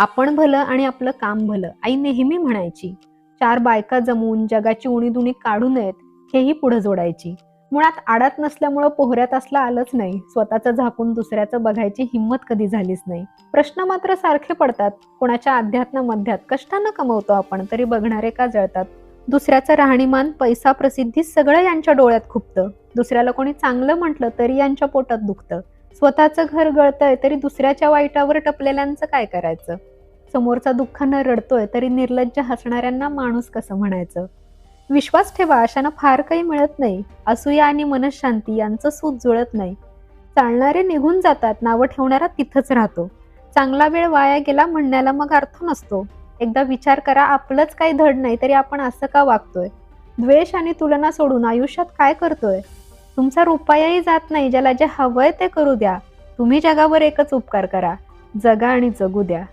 आपण भलं आणि आपलं काम भलं. आई नेहमी म्हणायची चार बायका जमवून जगाची उणीदुणी काढू नयेत हेही पुढे जोडायची. मुळात आडात नसल्यामुळं पोहऱ्यात असला आलंच नाही स्वतःचं झाकून दुसऱ्याचं बघायची हिंमत कधी झालीच नाही. प्रश्न मात्र सारखे पडतात. कोणाच्या अध्यात्म मध्यात कष्टानं कमवतो आपण तरी बघणारे का जळतात? दुसऱ्याचं राहणीमान पैसा प्रसिद्धी सगळं यांच्या डोळ्यात खुपतं. दुसऱ्याला कोणी चांगलं म्हटलं तरी यांच्या पोटात दुखतं. स्वतःचं घर गळतंय तरी दुसऱ्याच्या वाईटावर टपलेल्यांचं काय करायचं? समोरचा दुःखानं रडतोय तरी निर्लज्ज हसणाऱ्यांना माणूस कसं म्हणायचं? विश्वास ठेवा अशानं फार काही मिळत नाही. असूया आणि मनशांती यांचं सूत जुळत नाही. चालणारे निघून जातात नावं ठेवणारा तिथंच राहतो. चांगला वेळ वाया गेला म्हणण्याला मग अर्थ नसतो. एकदा विचार करा आपलंच काही धड नाही तरी आपण असं का वागतोय? द्वेष आणि तुलना सोडून आयुष्यात काय करतोय? तुमचा रुपयाही जात नाही ज्याला जे हवंय ते करू द्या. तुम्ही जगावर एकच उपकार करा. जगा आणि जगू द्या.